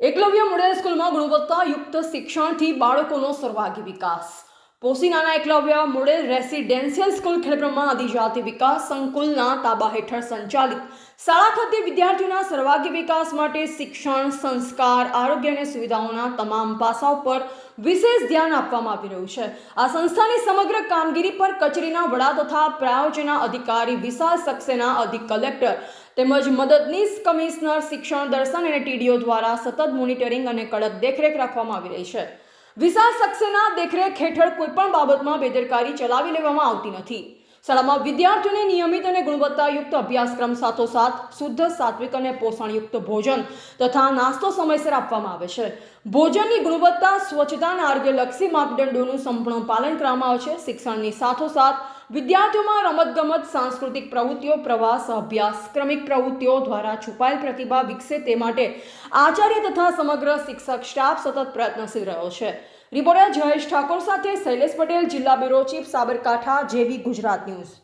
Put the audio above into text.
Eklavya model સ્કૂલમાં ગુણવત્તાયુક્ત શિક્ષણથી બાળકોનો સર્વાગી વિકાસ. પોસીનાના Eklavya model residential school Khedbrahma આદિજાતિ વિકાસ સંકુલના તાબા હેઠળ સંચાલિત. શાળા ખાતે વિદ્યાર્થીઓના સર્વાગી વિકાસ માટે શિક્ષણ, સંસ્કાર, આરોગ્ય અને સુવિધાઓના તમામ પાસાઓ પર વિશેષ ધ્યાન આપવામાં આવી રહ્યું છે. આ સંસ્થાની સમગ્ર કામગીરી પર કચેરીના વડા તથા પ્રાયોજના અધિકારી વિશાલ સક્સેના અધિક કલેક્ટર તેમજ મદદનીશ કમિશનર, શિક્ષણ દર્શન અને ટીડીઓ દ્વારા સતત મોનિટરિંગ અને કડક દેખરેખ રાખવામાં આવી રહી છે. વિશાલ સક્સેના દેખરેખ હેઠળ કોઈપણ બાબતમાં બેદરકારી ચલાવી લેવામાં આવતી નથી. શાળામાં વિદ્યાર્થીઓને નિયમિત અને ગુણવત્તાયુક્ત અભ્યાસક્રમ સાથોસાથ, શુદ્ધ, સાત્વિક અને પોષણયુક્ત ભોજન તથા નાસ્તો સમયસર આપવામાં આવે છે. ભોજનની ગુણવત્તા, સ્વચ્છતા અને આરોગ્યલક્ષી માપદંડોનું સંપૂર્ણ પાલન કરવામાં આવે છે. શિક્ષણની સાથોસાથ વિદ્યાર્થીઓમાં રમતગમત, સાંસ્કૃતિક પ્રવૃત્તિઓ, પ્રવાસ, અભ્યાસ, ક્રમિક પ્રવૃત્તિઓ દ્વારા છુપાયેલ પ્રતિભા વિકસે તે માટે આચાર્ય તથા સમગ્ર શિક્ષક સ્ટાફ સતત પ્રયત્નશીલ રહ્યો છે. રિપોર્ટર જયેશ ઠાકોર સાથે શૈલેષ પટેલ, જિલ્લા બ્યુરો ચીફ સાબરકાંઠા જેવી ગુજરાત ન્યૂઝ.